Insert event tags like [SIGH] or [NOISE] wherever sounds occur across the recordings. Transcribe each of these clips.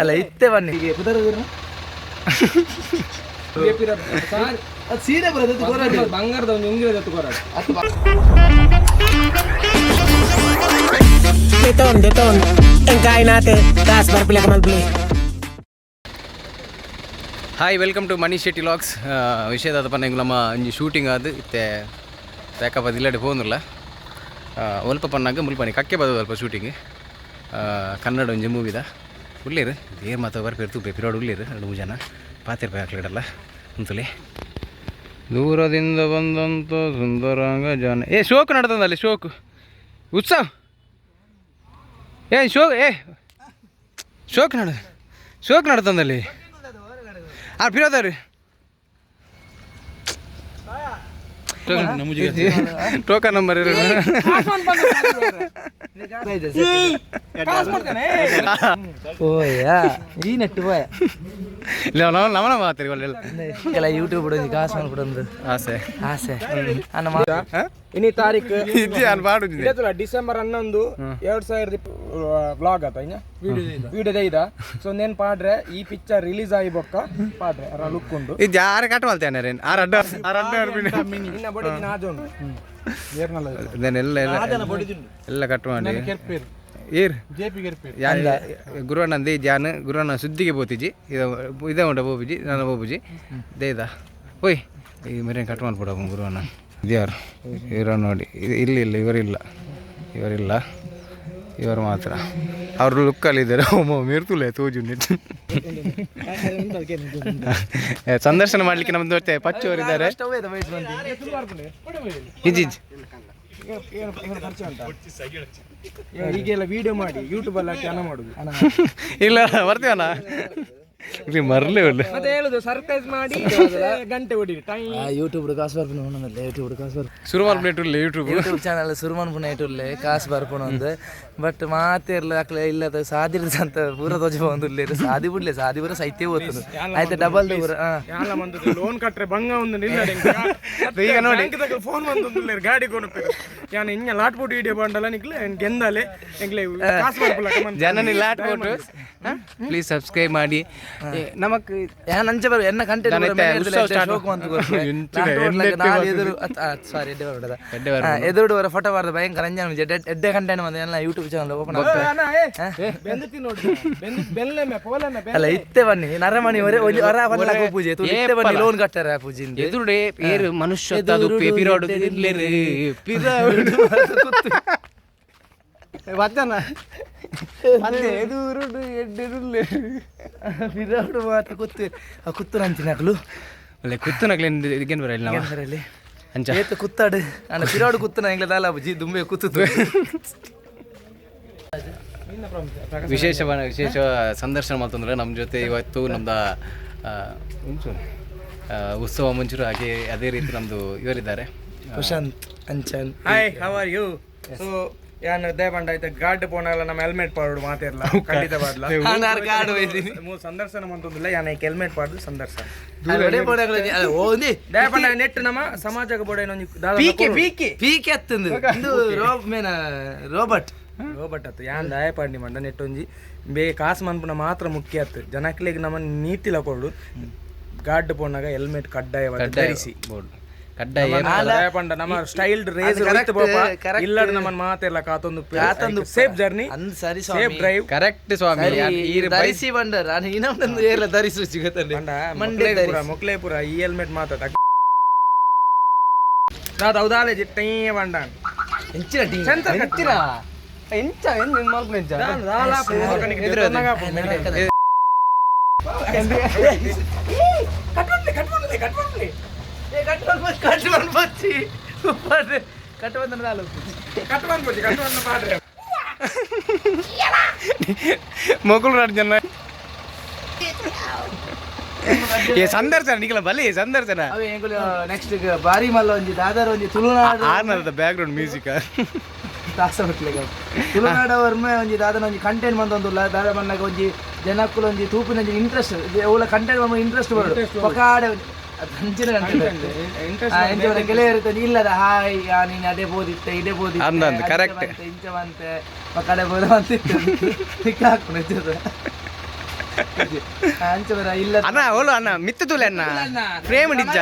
ಅಲ್ಲ ಇತ್ತೆ ಬನ್ನಿ. [LAUGHS] ಸಾರಿ. ಅದು ಬರೋದು ಬಂಗಾರದ ಬಂಗಾರದ ಒಂದು ಉಂಗಿರದ ತಗೋರಾಡು Deton, deton. Hi welcome to Mani Shetty logs ವಿಷಯದ ಪನ್ನ ಇಂಗ್ ನಮ್ಮ ಒಂಜಿ ಶೂಟಿಂಗ್ ಆದ್ ಇತ್ತೆ ಬೇಕಪ್ಪ ಇಲ್ಲಾಡಿ ಹೋಗುದಿಲ್ಲ. ಒಲ್ಪ ಪನ್ನಾಗ ಮುಲ್ಪನಿ ಕಕ್ಕೆ ಬದ ಅಲ್ಪ ಶೂಟಿಂಗ್ ಕನ್ನಡ ಒಂಜಿ ಮೂವಿದ ಉಳ್ಳೇರು ಏರ್ ಮಾತ ಬರ್ಪೇರು ತೂಪೆ, ಪಿರೋಡ್ ಉಳ್ಳೇರು, ಎರಡು ಮೂರು ಜನ. ಪಾತಿರ್ಪೆ ಹಾಕ್ಲಿಡಲ್ಲ ಅಂತಲೇ ದೂರದಿಂದ ಬಂದಂತ ಸುಂದರಂಗ ಜನ. ಏ, ಶೋಕ್ ನಡ್ದಂದಲ್ಲಿ, ಶೋಕ್. ಉತ್ಸವ. ಏ ಶೋ ಏ. ಶೋಕ್ ನಡ, ಶೋಕ್ ನಡ್ತಂದಲ್ಲಿ. ಆ ಪಿರೋದಾರಿ ટોકા નંબર [LAUGHS] [LAUGHS] ಈ ನೆಟ್ಟು ಬಾಯ ಇಲ್ಲ ನಾವು ನಮ್ಮನ ಮಾತಾಡಿ ಒಳ್ಳೆಲ್ಲ ಎಲ್ಲ ಯೂಟ್ಯೂಬ್ ಬಿಡೋದು ಕಾಸು ಮಾಡ್ಬಿಡೋದು ಆಸೆ ಆಸೆ ಅನ್ನ ಮಾತ ಇನಿ ತಾರೀಕು ಇದು ನಾನು ಡಿಸೆಂಬರ್ ಹನ್ನೊಂದು ಎರಡ್ ಸಾವಿರದ ಬ್ಲಾಗ್ ಆತ ಇನ್ನ? ವಿಡಿಯೋ ದೈದ ಸೊ ನೇನ್ ಪಾಡ್ರೆ ಈ ಪಿಕ್ಚರ್ ರಿಲೀಸ್ ಆಗಿ ಬೊಕ್ಕ ಪಾಡ್ರೆ ಅರ ಲುಕ್ ಉಂಡು ಇದು ಯಾರು ಕಟ್ ಮಾಡ್ತೇನೆ ರೀ ಆರು ಅಡ್ಡ ಆರು ಅಡ್ಡ ಇನ್ನ ಬಡಿ ಎಲ್ಲ ಎಲ್ಲ ಕಟ್ ಮಾಡಿ. ಏರ್ ಯಾನ್ ಗುರುವಣ್ಣಂದಿ ಜಾನ್ ಗುರುವಣ್ಣ ಸುದ್ದಿಗೆ ಬೋತಿಜಿ ಇದ ಇದೇ ಉಂಟ ಬೋಬುಜಿ ನಾನು ಬೋಬುಜಿ ದೇದ ಓಯ್ ಈ ಮರಿಯನ್ ಕಟ್ ಮಾಡ್ಬಿಡ ಗುರುವಣ್ಣ ಇದ್ಯಾರು ಇವರು ನೋಡಿ ಇಲ್ಲ ಇಲ್ಲಿ ಇಲ್ಲ ಇವರಿಲ್ಲ ಇವರಿಲ್ಲ ಇವರು ಮಾತ್ರ ಅವರು ಲುಕ್ಕಲ್ಲಿ ಇದ್ದಾರೆ ಒಮ್ಮೆ ಮೀರ್ತುಲೆ ತೋಜು ಸಂದರ್ಶನ ಮಾಡ್ಲಿಕ್ಕೆ ನಮ್ದು ಮತ್ತೆ ಪಚ್ಚವರಿದ್ದಾರೆ ಇಜ್ಜಿಜ್ ಈಗೆಲ್ಲ ವಿಡಿಯೋ ಮಾಡಿ ಯೂಟ್ಯೂಬ್ ಅಲ್ಲಿ ಹಾಕಿ ಹಣ ಮಾಡುದು. ಇಲ್ಲ ಬರ್ತೀವಣ್ಣ? ಇಲ್ಲಿ ಮರಲೇ ಒಳ್ಳೆ. ಮತ್ತೆ ಹೇಳುದು ಸರ್ಪ್ರೈಸ್ ಮಾಡಿ ಗಂಟೆ ಹೊಡಿ ಟೈಮ್. ಯೂಟ್ಯೂಬ್ ಕಾಸು ಬರ್ಪುನ ಒಣ್ಣಲ್ಲ ಯೂಟ್ಯೂಬ್ ಕಾಸು ಬರ್ಪು ಶುರು ಮಾಡ್ಬಿಟ್ಟು ಯೂಟ್ಯೂಬ್ ಯೂಟ್ಯೂಬ್ ಚಾನಲ್ ಶುರು ಮಾಡ್ಪುನ ಇಟ್ಟುಲ್ಲೆ ಕಾಸು ಬರ್ಪುನ ಒಂದು. ಬಟ್ ಮಾತೆ ಇಲ್ಲ ಇಲ್ಲದ ಸಾದಿ ಅಂತ ಪೂರ ಧ್ವಜ ಬಂದು ಇಲ್ಲೇರು ಸಾದಿ ಬಿಡ್ಲೆ ಸಾದಿ ಪೂರ ಸೈತೆ ಓದ್ತದೆ. ಆಯ್ತು ಡಬಲ್ ದೂರ ಲೋನ್ ಕಟ್ಟರೆ ಬಂಗ ಒಂದು ನಿಲ್ಲ [LAUGHS] ಈಗ ನೋಡಿ. ಫೋನ್ ಬಂದು ಗಾಡಿ ಕೊನಪ್ಪೆ ಯಾನ ಲಾಟ್ ಪೋಟ್ ವಿಡಿಯೋ ಬಂಡಲ್ಲ ನಿಕ್ಲೆ? ಗೆಂದಲೆ? ಎಂಗ್ಲೆ ಜನನಿ ಲಾಟ್ [LAUGHS] ಪೋಟ್. ಪ್ಲೀಸ್ ಸಬ್ಸ್ಕ್ರೈಬ್ ಮಾಡಿ. ನಮಕ್ ಯಾನ್ ಅಂಚೆ ಬರ ಎನ್ನ ಕಂಟೆ ಎದುರು ಸಾರಿ ಎಡ್ಡೆ ಎದುರು ಫೋಟೋ ಬಾರ್ದು ಭಯಂಕರ ಎಡ್ಡೆ ಕಂಟೆ ಬಂದ ಎಲ್ಲ ಯೂಟ್ಯೂಬ್ ಚಾನಲ್ ಓಪನ್ ಅಲ್ಲ ಇತ್ತೆ ಬನ್ನಿ ನರಮಣಿ ಒರೆ ವರ ಬಲ್ಲ ಪೂಜೆ ತು ಇತ್ತೆ ಬನ್ನಿ ಲೋನ್ ಕಟ್ಟಾರ ಪೂಜೆ ಎದುರುಡೆ ಪೇರು ಮನುಷ್ಯ ಅದು ಪಿರೋಡ್ ಇರ್ಲೇರು ಪಿರೋಡ್ ವಚನ ಎದುರುಡು ಎಡ್ಡೆರುಲ್ಲೆ ಮಾತ್ರ ಕುತ್ತು. ಆ ಕುತ್ತು ನಂಚಿನ ಹಾಕಲು ಒಳ್ಳೆ ಕುತ್ತು ನಗ್ಲೆ ಬರಲಿಲ್ಲ ಬರಲ್ಲ ನಾವು? ಅಂಚ. ಏತು ಕುತ್ತಾಡು. ಅಣ್ಣ ಪಿರಾಡು ಕುತ್ತನ ಎಂಗ್ಲ ದಾಲ ಬುಜಿ ದುಂಬೆ ಕುತ್ತು. [LAUGHS] ವಿಶೇಷವಾದ ವಿಶೇಷ ಸಂದರ್ಶನ ಮಾತಂದ್ರೆ ನಮ್ಮ ಜೊತೆ ಇವತ್ತು ನಮ್ದು ಉತ್ಸವ ಮುಂಚೂರು ಹಾಗೆ ಅದೇ ರೀತಿ ನಮ್ದು ಇವರಿದ್ದಾರೆ. Prashanth Anchan. Hi how are you so ಯಾನ್ ದಯಪಂಡ ಆಯ್ತು? ಗಾಡ್ ಪೋನಲ್ಲ ನಮ್ಮ ಹೆಲ್ಮೆಟ್ ಪಾಡು ಮಾತಿರ್ಲ ಖಂಡಿತ ಹೋಯ್ತೀನಿ ಮೂರು ಸಂದರ್ಶನ ಮಂತೊಂದಿಲ್ಲ ಯಾನ ಹೆಲ್ಮೆಟ್ ಪಾಡ್ದು ಸಂದರ್ಶನ. ಓದಿ ದಯಪಂಡ ನೆಟ್ ನಮ್ಮ ಸಮಾಜಕ್ಕೆ ಬೋಡ ಪೀಕೆ ಪೀಕೆ. ಪೀಕೆ ಅತ್ತಂದು ಇದು ರೋಬ್ ಮೇನ ರೋಬರ್ಟ್. ರೋಬಟ್ ಯಾನ್ ದಾಯ ಪಾಡಿ ಮಂಡ ನೆಟ್ಟೊಂಜಿ ಬೇ ಕಾಸು ಮನ್ಪುನ ಮಾತ್ರ ಮುಖ್ಯ ಆತ್ ಜನಕ್ಲೆಗ್ ನಮ್ಮ ನೀತಿಲ ಕೊಡು. ಗಾಡ್ ಪೋನಾಗ ಹೆಲ್ಮೆಟ್ ಕಡ್ಡಾಯವಾಗಿ ಧರಿಸಿ. ಕಡ್ಡಾಯ ದಯಪಂಡ ನಮ್ಮ ಸ್ಟೈಲ್ಡ್ ರೇಸ್ correct. ಇಲ್ಲದ ನಮ್ಮ ಮಾತೆಲ್ಲ ಕಾತೊಂದು ಕಾತೊಂದು ಸೇಫ್ ಜರ್ನಿ ಅಂದ್ ಸರಿ ಸೇಫ್ ಸ್ವಾಮಿ ಡ್ರೈವ್ ಕರೆಕ್ಟ್ ಸ್ವಾಮಿ. ಈ ಧರಿಸಿ ಬಂಡ ನಾನು ಇನ್ನೊಂದೊಂದು ಏರ್ಲ ಧರಿಸು ಸಿಗತ್ತಂడి ಮಂಡ್ಲೇಪುರ ಮಂಡೆ ಮೊಕ್ಲೇಪುರ ಈ ಹೆಲ್ಮೆಟ್ ಮಾತಾಡ ನಾದ್ ಹೌದಾಲೆ ಜಿಟ್ಟೇ ಬಂಡ ಎಂಚಿನ ಟೀಮ್ ಚಂದ ಎಂಚಿನ ಎಂಚ ಎಂಚ ಮಲ್ಪು ಎಂಚ ಕಟ್ಕೊಂಡು ಬಚ್ಚಿ ಕಟ್ಕೊಂಡು ನಾಲ್ಕು ಮೊಗಲು ರಾಡ್ ಜನ ಏ ಸಂದರ್ಶನ ನಿಖಲ ಬಲಿ ಸಂದರ್ಶನ ಅವೆ ಎಂಗುಲು ನೆಕ್ಸ್ಟ್ ಬಾರಿ ಮಲ್ಲ ಒಂಜಿ ದಾದರ ಒಂಜಿ ತುಳುನಾಡು ಆರ್ನದ ಬ್ಯಾಕ್ ಗ್ರೌಂಡ್ ಮ್ಯೂಸಿಕ್ ತಾಸ ಬಿಟ್ಲಿಗೆ ತುಳುನಾಡು ವರ್ಮ ಒಂಜಿ ದಾದನ ಒಂಜಿ ಕಂಟೆಂಟ್ ಮಂತೊಂದುಲ್ಲ ದಾದ ಬಣ್ಣಗ ಒಂಜಿ ಜನಕ್ಕುಲು ಒಂಜಿ ತೂಪಿನ ಒಂಜಿ ಇಂಟ್ರೆಸ್ಟ್ ಅವಳ ಕಂಟೆಂಟ್ ಬಂದ ಇಂಟ್ರೆಸ್ಟ್ ಬರೋದು. ಗಂಟೆ interest ಎಂಚವರ ಗೆಳೆಯರು ಇಲ್ಲದ? ಹಾಯ್ ಆ, ನೀನು ಅದೇ ಬೋದಿತ್ತೆ ಇದೇ ಬೋದಿತ್ತೆ ಕರೆಕ್ಟ್ ಅಂದ, ಅಂಚೆ correct. ಬಂತೆ, ಇಂಚೆ ಬಂತೆ ಮಕ್ಕಡೆ ಬೋದ ಅಂತಿತ್ತು ಸಿಕ್ಕ ಹಾಕೊಂಡು ಇಲ್ಲ ಅಣ್ಣ ಓಲು ಅಣ್ಣ ಮಿತ್ತು ತೂಲೆ ಅಣ್ಣ. ಫ್ರೇಮ್ ನಿಜ್ಜ.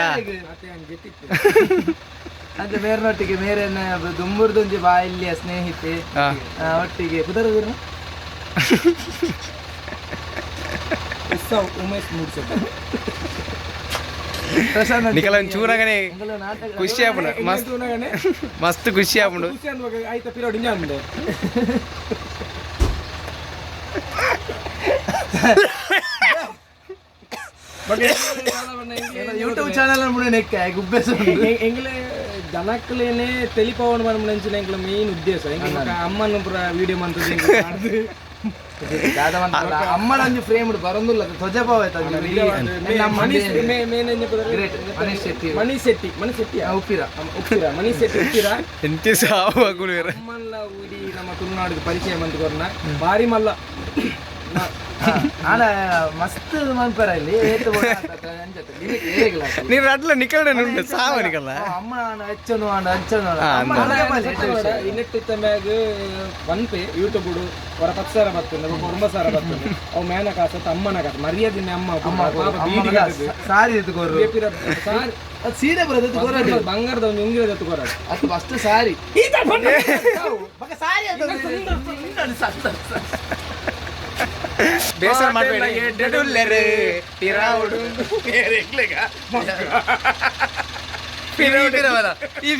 ಅಂತ ಮೇರ್ನೊಟ್ಟಿಗೆ ಮೇರೆನ್ನ ದುಂಬುರ್ದೊಂಜಿ ಬಾ ಇಲ್ಲಿಯ ಸ್ನೇಹಿತೆ. ಆ, ಒಟ್ಟಿಗೆ. ಕುದರದಿರು ಉಮೇಶ್ ಮೂಡ್ಸೋದು. ಪ್ರಶಾಂತ್ ನಿಕಲ ಒಂದು ಚೂರಾಗನೆ ಅಂಗಲ ನಾಟಕ ಖುಷಿ ಆಪುಣ ಮಸ್ತ್ ಮಸ್ತ್ ಖುಷಿ ಆಪುಂಡು ಆಯ್ತಾ ಇಂಜ ಮುಂದೆ ಯೂಟ್ಯೂಬ್ ಚಾನಲ್ ಅನ್ಬಿಡಿ ನೆಕ್ಕ ಗುಬ್ಬೆ ಎಂಗ್ಲೆ ಜನಕ್ಲೇನೆ ತೆಲಿಪವನ್ ಬಂದ್ಬಿಡ ಎಂಗ್ಲ ಮೇನ್ ಉದ್ದೇಶ ಎಂಗ್ಲ ಅಮ್ಮನ ಪುರ ವಿಡಿಯೋ ಮಂತದ್ದು ಮಾಡ್ದು ಅಮ್ಮನ ಒಂಜಿ ಫ್ರೇಮ್ ಬರಂದಿಲ್ಲ ಧ್ವಜಭಾವ ಮನೀಶ್ ಮೇ- ಮೇನ್ ಏನ್ ಪುರ Great. ಮನೀಶ್ ಶೆಟ್ಟಿ. ಮನೀಶ್ ಶೆಟ್ಟಿ ಮನೀಶ್ ಶೆಟ್ಟಿ ಉಪ್ಪಿರ ಉಪ್ಪಿರ ಮನೀಶ್ ಶೆಟ್ಟಿ ಉಪ್ಪಿರ ಎಂತಿ ಸಾವು ಗುಳಿಯರ ಅಮ್ಮಲ್ಲ ಊಡಿ ನಮ್ಮ ತುಳುನಾಡಿಗೆ ಪರಿಚಯ ಮಂತ್ಕೊರ್ನ ಭಾರಿ ಮಲ್ಲ ಆನ ಮಸ್ತ್ ಮನ್ಪರ ಇಲ್ಲಿ ಏತು ಬೋಡ ಅಂತ ಅಂತ ಅಂಜತ್ತೆ. ಲಿಮಿಟ್ ಏರೆಗಿಲ್ಲ ಅದು. ನೀನು ಅಡ್ಲ ನಿಕಲ್ಡೆ ನುಂಡು ಸಾವ ನಿಕಲ್ಲ ಆ, ಅಮ್ಮ ನಾನು ಹೆಚ್ಚನು ಆಂಡ ಹಂಚನು ಆಂಡ. ಆ, ಅಮ್ಮ ಅಂದ. ನನಗೆ ಬಲ್ಲಿ ಹೆಚ್ಚು ವಿಷಯ. ಇನ್ನಿಟ್ಟಿತ್ತ ಮ್ಯಾಗ ಹೊರ ಪತ್ತು ಸಾವಿರ ಬರ್ತದೆ ಒಂಬತ್ತು ಸಾವಿರ ಬರ್ತದೆ ಅವು ಮೇನ ಕಾಸತ್ ಅಮ್ಮನ ಕಾಸ ಮರ್ಯಾದಿನ ಅಮ್ಮ ಮಗ ಸಾರಿ ಎತ್ಕೋರು ಬೇಪಿರ ಸಾರಿ ಅದು ಸೀರೆ ಬರೋದು ಎತ್ಕೋರು ಬಂಗಾರದ- ಉಂಗಿರದ ಎತ್ತುಕೋರ ಅದು ಫಸ್ಟ್ ಸಾರಿ ಮಗ ಸಾರಿ ಬೇಸರ ಮಾಡಬೇಡ. ಪಿರಾವುಡು ಈ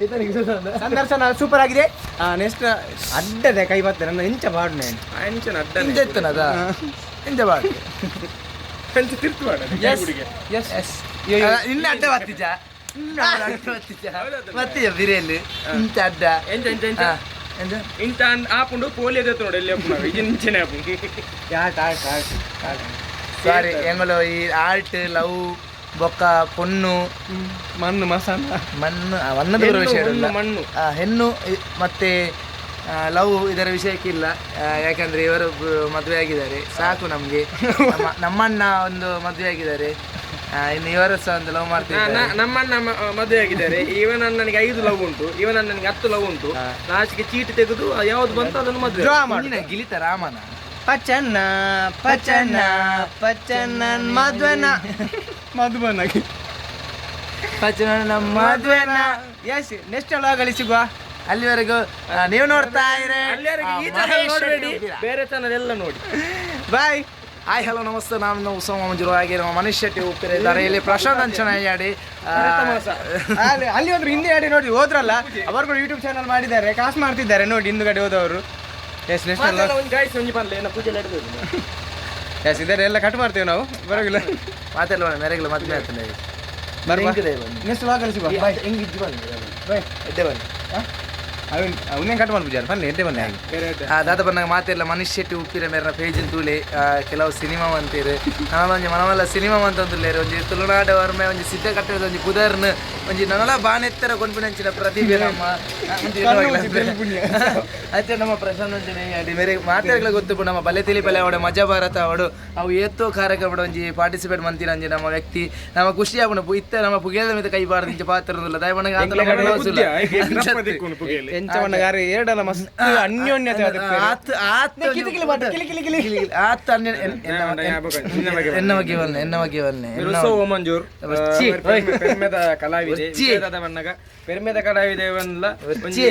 ಬಿಸದಿ ಸುತ್ತಂದ ಸಂದರ್ಶನ ಸೂಪರ್ ಆಗಿದೆ. ನೆಕ್ಸ್ಟ್ ಅಡ್ಡದೆ ಕೈ ಬರ್ತದೆ ನನ್ನ ಇಂಚ ಬಾಡು ನಾನು ಅಡ್ಡ ಇಂಚ ಎತ್ತನದ ಇಂಜ ಬಾಡು ಎಸ್ ಎಸ್ ಇನ್ನ ಅಡ್ಡ ಬತ್ತಿಜ ಬಿರಿಯಲ್ಲಿ ಇಂತ ಅಡ್ಡ ಎಂತ ಇಂತ ಆಪುಂಡು ಪೋಲಿಯದ ಎತ್ತು ನೋಡಿ ಎಲ್ಲಿ ಆಪುಂಡು ಇದು ಇಂಚನೆ ಆಪುಂಡು ಆಟ ಆಟ ಆಟ ಸಾರಿ ಎಂಗಲೋ ಈ ಆರ್ಟ್ ಲವ್ ಬೊಕ್ಕ ಪೊನ್ನು. ಮಣ್ಣು ಮಸಾಲ ಮಣ್ಣು ವನ್ನದ ವಿಷಯ ಹೆಣ್ಣು, ಮಣ್ಣು. ಹೆಣ್ಣು ಮತ್ತೆ ಲವ್ ಇದರ ವಿಷಯಕ್ಕಿಲ್ಲ. ಯಾಕಂದ್ರೆ ಇವರು ಮದುವೆ ಆಗಿದ್ದಾರೆ. ಸಾಕು ನಮ್ಗೆ. ನಮ್ಮ ನಮ್ಮಣ್ಣ ಒಂದು ಮದುವೆ ಆಗಿದ್ದಾರೆ. ಇನ್ನು ಇವರು ಸಹ ಒಂದು ಲವ್ ಮಾಡ್ತಿದ್ದಾರೆ. ನಮ್ಮಣ್ಣ ಮದುವೆ ಆಗಿದ್ದಾರೆ ಇವನ ನನಗೆ ಐದು ಲವ್ ಉಂಟು ಇವನ ನನಗೆ ಹತ್ತು ಲವ್ ಉಂಟು. ಲಾಸ್ಟ್ಗೆ ಚೀಟಿ ತೆಗೆದು ಯಾವ್ದು ಬಂತು ಅದನ್ನು ಮದುವೆ ಗಿಲಿತ ರಾಮನ. ಪಚನ್ನ ಪಚನ್ನ ಪಚನ್ನ ಮದ್ವೆನ. ಮಧುಬನಾಗಿ ಪಚನ ನಮ್ಮ ಮದ್ವೆನ. ಎಸ್ ನೆಕ್ಸ್ಟ್ ಲಾಗಲಿ ಸಿಗುವ ಅಲ್ಲಿವರೆಗೂ ನೀವು ನೋಡ್ತಾ ಇರೇ. ಬೇರೆ ಚಾನಲ್ ಎಲ್ಲ ನೋಡಿ. ಬಾಯ್ ಹಾಯ್ ಹಲೋ ನಮಸ್ತೆ. ನಾನು ನಾವು ಉತ್ಸವ ಮಂಜುರು. ಹಾಗೆ ನಮ್ಮ ಮನೀಶ್ ಶೆಟ್ಟಿ ಹೋಗ್ತಾರೆ ಇದ್ದಾರೆ. ಇಲ್ಲಿ ಪ್ರಶಾಂತ್ ಅಂಚನಯ್ಯಾಡಿ ಅಲ್ಲಿ ಅಲ್ಲಿ ಹೋದ್ರು ಹಿಂದೆ ಆಡಿ ನೋಡಿ ಹೋದ್ರಲ್ಲ ಅವರು ಕೂಡ ಯೂಟ್ಯೂಬ್ ಚಾನಲ್ ಮಾಡಿದ್ದಾರೆ ಕಾಸ್ ಮಾಡ್ತಿದ್ದಾರೆ ನೋಡಿ ಹಿಂದುಗಡೆ ಹೋದವರು. ಎಸ್ ಒಂದು ಎಸ್ ಇದರ ಎಲ್ಲ ಕಟ್ ಮಾಡ್ತೇವೆ ನಾವು. ಬರೋಗಿಲ್ಲ. ಮಾತೆಲ್ಲ ಮೆರಗಿಲ್ಲ ಮದ್ವೆ ಆಗ್ತದೆ ನೆಕ್ಸ್ಟ್ ವಾಗಲ್ಲಿ ಸಿಗುವ. ಬಾಯ್ ಹೆಂಗಿದ್ದು ಬನ್ನಿ ಬಾಯ್ ಎಡ್ಡೆ ಬನ್ನಿ ಅವನ್ ಅವನ್ನೇ ಕಟ್ ಮಾಡ್ಬಿದ್ದಾರೆ ಬನ್ನಿ ಎದ್ದೆ ಬನ್ನಿ ದಾದ ಬಂದಾಗ ಮಾತಿರ್ಲ ಮನೀಶ್ ಶೆಟ್ಟಿ ಉಪ್ಪಿರ ಮೇರ ಪೇಜ್ ತೂಲೆ ಕೆಲವು ಸಿನಿಮಾ ಅಂತೀರಿ ನಾನು ಒಂಜಿ ಮನವಲ್ಲ ಸಿನಿಮಾ ಮಂತಂದುಲ್ಲೇರು ಒಂಜಿ ತುಳುನಾಡ ವರ್ಮೆ ಒಂಜಿ ಸಿದ್ಧ ಕಟ್ಟದ ಒಂಜಿ ಪುದರ್ನ ಒಂಜಿ ನನಲ ಬಾನೆತ್ತರ ಕೊಂಡ್ಬಿಡಂಚಿನ ಪ್ರತಿಭೆ ನಮ್ಮ ಅತ್ತೆ ನಮ್ಮ ಪ್ರಶಾಂತ್ ಅಡಿ ಮೇರೆ ಮಾತಾಡ್ಲ ಗೊತ್ತು ನಮ್ಮ ಬಲೆ ತಿಳಿ ಬಲೆ ಅವಡೆ ಮಜಾ ಭಾರತ ಅವಡು. ಅವು ಎತ್ತೋ ಕಾರ್ಯಕ್ರಮ ಒಂಜಿ ಪಾರ್ಟಿಸಿಪೇಟ್ ಮಂತಿರ ಅಂಜಿ ನಮ್ಮ ವ್ಯಕ್ತಿ. ನಮ್ಮ ಖುಷಿ ಆಪಣ ಇತ್ತ ನಮ್ಮ ಪುಗೇದ ಮೇಲೆ ಕೈ ಬಾರ್ದು ಇಂಚ ಪಾತ್ರ ದಯಮನಗೆ ಎಂಚವಣ್ಣ ಗಾರಿ ಎರಡಲ್ಲ ಮಸ್ತ್ ಅನ್ಯೋನ್ಯತೆ ಅದಕ್ಕೆ ಆತ್ ಆತ್ ಆತ್ ಅನ್ಯ ಎನ್ನ ಬಗ್ಗೆ ಬಲ್ಲೆ ಎನ್ನ ಬಗ್ಗೆ ಬಲ್ಲೆ ಉತ್ಸವ ಮಂಜೂರ್ ಛೀ, ಪೆರ್ಮೆದ ಕಲಾವಿದೆ ಬಣ್ಣಗ ಪೆರ್ಮೆದ ಒಂಜಿ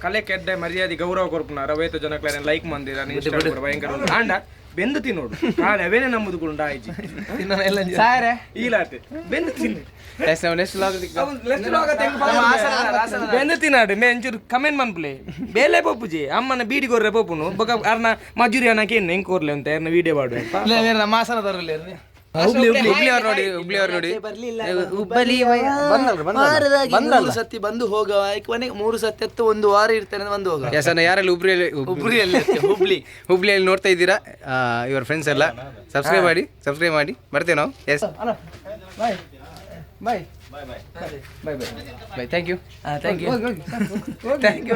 ಕಲೆ ಕೆಡ್ಡೆ ಮರ್ಯಾದೆ ಗೌರವ ಕೊರ್ಪುನ ರವೇತ ಜನಕ್ಲ ಲೈಕ್ ಮಂದಿರ ಭಯಂಕರ ಆಂಡ ಬೆಂದು ತಿನ್ನೋಡು ನಾನು ಅವೇನೆ ನಮ್ಮದು ಗುಂಡ ಆಯ್ತು. ಸಾರೆ ಈಲಾತೆ ಬೆಂದು ತಿನ್ನು. ಬೆಂದು ತಿನ್ನಾಡು ಮೇ ಒಂಚೂರು ಕಮೆಂಟ್ ಮನ್ಪ್ಲೆ ಬೇಲೆ ಪೊಪ್ಪುಜಿ ಅಮ್ಮನ ಬೀಡಿ ಕೊರ್ರೆ ಪೊಪ್ಪುನು. ಬೊಕ ಅರ್ನ ಮಜೂರಿ ಅನ್ನಕ್ಕೆ ಏನು ಹೆಂಗ್ ಕೊರ್ಲೆ ಅಂತ ಯಾರನ್ನ ವಿಡಿಯೋ ಮಾಡು ಮಾಸನ ತರಲಿ ಹುಬ್ಳಿ ಹುಬ್ಳಿ ಅವ್ರು ನೋಡಿ ಹುಬ್ಳಿ ಅವ್ರು ನೋಡಿ. ಹುಬ್ಬಳ್ಳಿ ಮೂರು ಸತಿ ಬಂದು ಹೋಗವ. ಕೊನೆಗೆ ಮೂರು ಸತಿ ಎತ್ತು ಒಂದು ವಾರ ಇರ್ತೇನೆ ಬಂದು ಹೋಗ ಎಸ್ ಅಣ್ಣ ಯಾರೆಲ್ಲ? ಹುಬ್ಳಿಯಲ್ಲಿ ಹುಬ್ಳಿಯಲ್ಲಿ ಹುಬ್ಳಿ. ಹುಬ್ಳಿಯಲ್ಲಿ ನೋಡ್ತಾ ಇದ್ದೀರಾ? ಇವರ ಫ್ರೆಂಡ್ಸ್ ಎಲ್ಲ. ಸಬ್ಸ್ಕ್ರೈಬ್ ಮಾಡಿ ಸಬ್ಸ್ಕ್ರೈಬ್ ಮಾಡಿ. ಬರ್ತೇವೆ ನಾವು. Yes bye. Bye. Bye bye. Bye thank you thank you thank you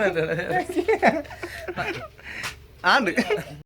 on